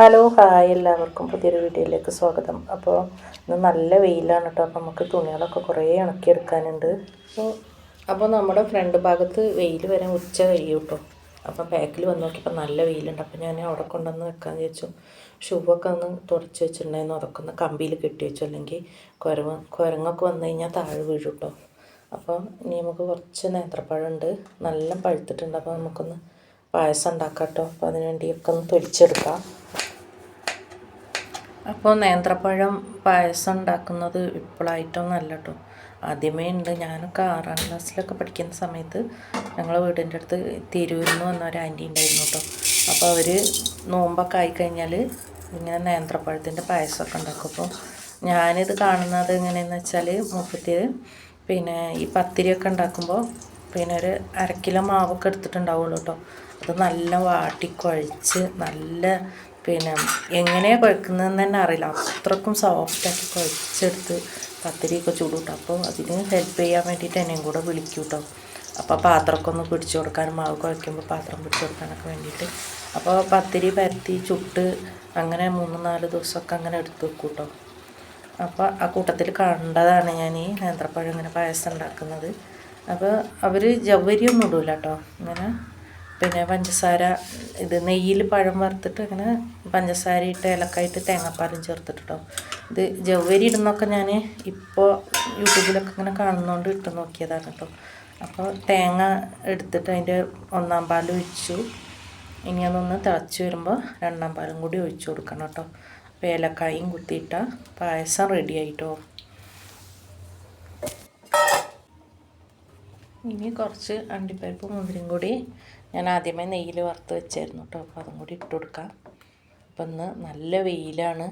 Hello hi എല്ലാവർക്കും പുതിയൊരു വീഡിയോയിലേക്ക് സ്വാഗതം. അപ്പോൾ ഇന്ന് നല്ല വെയിലാണ് കേട്ടോ. അപ്പോൾ നമുക്ക് തുണികളൊക്കെ കുറേ ഉണക്കിയെടുക്കാനുണ്ട്. അപ്പോൾ നമ്മുടെ ഫ്രണ്ട് ഭാഗത്ത് വെയിൽ വരെ ഉച്ച കഴിയും കേട്ടോ. അപ്പം ബാക്കിൽ വന്ന് നോക്കിയപ്പോൾ നല്ല വെയിലുണ്ട്. അപ്പോൾ ഞാൻ അവിടെ കൊണ്ടുവന്ന് വെക്കാമെന്ന് വിചാരിച്ചു. ഷൂവൊക്കെ ഒന്ന് തുടച്ച് വെച്ചിട്ടുണ്ടായിരുന്നു. അതൊക്കെ ഒന്ന് കമ്പിയിൽ കെട്ടി വെച്ചു. അല്ലെങ്കിൽ കുരങ്ങ കുരങ്ങൊക്കെ വന്നു കഴിഞ്ഞാൽ താഴെ വീഴും കേട്ടോ. അപ്പോൾ ഇനി നമുക്ക് കുറച്ച് നേത്രപ്പഴമുണ്ട് നല്ല പഴുത്തിട്ടുണ്ട്. അപ്പോൾ നമുക്കൊന്ന് പായസം ഉണ്ടാക്കാം കേട്ടോ അപ്പോൾ അതിന് വേണ്ടിയൊക്കെ ഒന്ന് തൊലിച്ചെടുക്കാം. അപ്പോൾ നേന്ത്രപ്പഴം പായസം ഉണ്ടാക്കുന്നത് ഇപ്പോഴായിട്ടൊന്നല്ല കേട്ടോ ആദ്യമേ ഉണ്ട്. ഞാനൊക്കെ ആറാം ക്ലാസ്സിലൊക്കെ പഠിക്കുന്ന സമയത്ത് ഞങ്ങളെ വീടിന്റെ അടുത്ത് തിരൂരിൽ നിന്ന് വന്ന ഒരു ആന്റി ഉണ്ടായിരുന്നു കേട്ടോ അപ്പോൾ അവർ നോമ്പൊക്കെ ആയിക്കഴിഞ്ഞാൽ ഇങ്ങനെ നേന്ത്രപ്പഴത്തിന്റെ പായസമൊക്കെ ഉണ്ടാക്കും. അപ്പോൾ ഞാനിത് കാണുന്നത് എങ്ങനെയെന്ന് വെച്ചാൽ മുപ്പത്തി പിന്നെ ഈ പത്തിരിയൊക്കെ ഉണ്ടാക്കുമ്പോൾ പിന്നെ ഒരു അര കിലോ മാവൊക്കെ എടുത്തിട്ടുണ്ടാവുള്ളൂ കേട്ടോ. അത് നല്ല വാട്ടി കുഴച്ച് നല്ല പിന്നെ എങ്ങനെയാണ് കുഴക്കുന്നതെന്ന് തന്നെ അറിയില്ല. അത്രക്കും സോഫ്റ്റാക്കി കുഴച്ചെടുത്ത് പത്തിരിയൊക്കെ ചൂടും കേട്ടോ. അപ്പോൾ അതിന് ഹെൽപ്പ് ചെയ്യാൻ വേണ്ടിയിട്ട് എന്നെയും കൂടെ വിളിക്കും കേട്ടോ. അപ്പോൾ പാത്രമൊക്കെ ഒന്ന് പിടിച്ചു കൊടുക്കാനും മാവ് കുഴയ്ക്കുമ്പോൾ പാത്രം പിടിച്ചു കൊടുക്കാനൊക്കെ വേണ്ടിയിട്ട്. അപ്പോൾ പത്തിരി പരത്തി ചുട്ട് അങ്ങനെ മൂന്ന് നാല് ദിവസമൊക്കെ അങ്ങനെ എടുത്ത് വെക്കും കേട്ടോ. അപ്പോൾ ആ കൂട്ടത്തിൽ കണ്ടതാണ് ഞാൻ ഈ നേന്ത്രപ്പഴം ഇങ്ങനെ പായസം ഉണ്ടാക്കുന്നത്. അപ്പോൾ അവർ ജവരിയൊന്നും ഇടില്ല കേട്ടോ ഇങ്ങനെ പിന്നെ പഞ്ചസാര ഇത് നെയ്യിൽ പഴം വറുത്തിട്ട് അങ്ങനെ പഞ്ചസാര ഇട്ട് ഏലക്കായിട്ട് തേങ്ങാപ്പാലും ചേർത്തിട്ട് ഇത് ജവ്വരി ഇടുന്നൊക്കെ ഞാൻ ഇപ്പോൾ യൂട്യൂബിലൊക്കെ ഇങ്ങനെ കാണുന്നതുകൊണ്ട് ഇട്ട് നോക്കിയതാണ് കേട്ടോ അപ്പോൾ തേങ്ങ എടുത്തിട്ട് അതിന്റെ ഒന്നാം പാൽ ഒഴിച്ചു. ഇനി അതൊന്ന് തിളച്ച് വരുമ്പോൾ രണ്ടാം പാലും കൂടി ഒഴിച്ചു കൊടുക്കണം കേട്ടോ അപ്പോൾ ഏലക്കായും കുത്തിയിട്ട പായസം റെഡി ആയിട്ടോ. ഇനി കുറച്ച് അണ്ടിപ്പരിപ്പ് മുന്തിരിയും കൂടി ഞാൻ ആദ്യമേ നെയ്യിൽ വറുത്ത് വെച്ചായിരുന്നു കേട്ടോ. അപ്പോൾ അതും കൂടി ഇട്ട് കൊടുക്കാം. അപ്പം ഇന്ന് നല്ല വെയിലാണ്.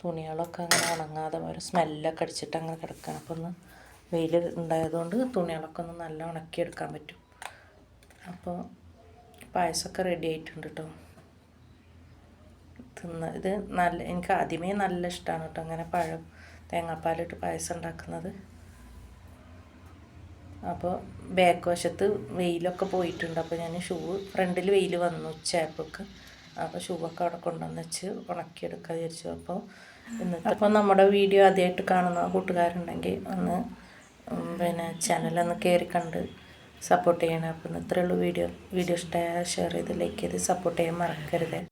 തുണികളൊക്കെ അങ്ങനെ ഉണങ്ങാതെ ഒരു സ്മെല്ലൊക്കെ അടിച്ചിട്ട് അങ്ങനെ കിടക്കുകയാണ് അപ്പോൾ ഒന്ന് വെയിൽ ഉണ്ടായതുകൊണ്ട് തുണികളൊക്കെ ഒന്ന് നല്ല ഉണക്കിയെടുക്കാൻ പറ്റും. അപ്പോൾ പായസമൊക്കെ റെഡി ആയിട്ടുണ്ട് കേട്ടോ. തിന്ന് ഇത് നല്ല എനിക്ക് ആദ്യമേ നല്ല ഇഷ്ടമാണ് കേട്ടോ. അങ്ങനെ പഴം തേങ്ങാപ്പാലിട്ട് പായസം ഉണ്ടാക്കുന്നത്. അപ്പോൾ ബാക്ക് വശത്ത് വെയിലൊക്കെ പോയിട്ടുണ്ട്. അപ്പോൾ ഞാൻ ഷൂ ഫ്രണ്ടിൽ വെയിൽ വന്നു ഉച്ചയായപ്പോൾക്ക് അപ്പോൾ ഷൂ ഒക്കെ അവിടെ കൊണ്ടുവന്ന് വെച്ച് ഉണക്കിയെടുക്കാൻ വിചാരിച്ചു. അപ്പോൾ അപ്പോൾ നമ്മുടെ വീഡിയോ ആദ്യമായിട്ട് കാണുന്ന കൂട്ടുകാരുണ്ടെങ്കിൽ ഒന്ന് പിന്നെ ചാനലൊന്ന് കയറി കണ്ട് സപ്പോർട്ട് ചെയ്യണം. അപ്പം ഇത്രയുള്ളൂ വീഡിയോ വീഡിയോ ഇഷ്ടമായ ഷെയർ ചെയ്ത് ലൈക്ക് ചെയ്ത് സപ്പോർട്ട് ചെയ്യാൻ മറക്കരുത്.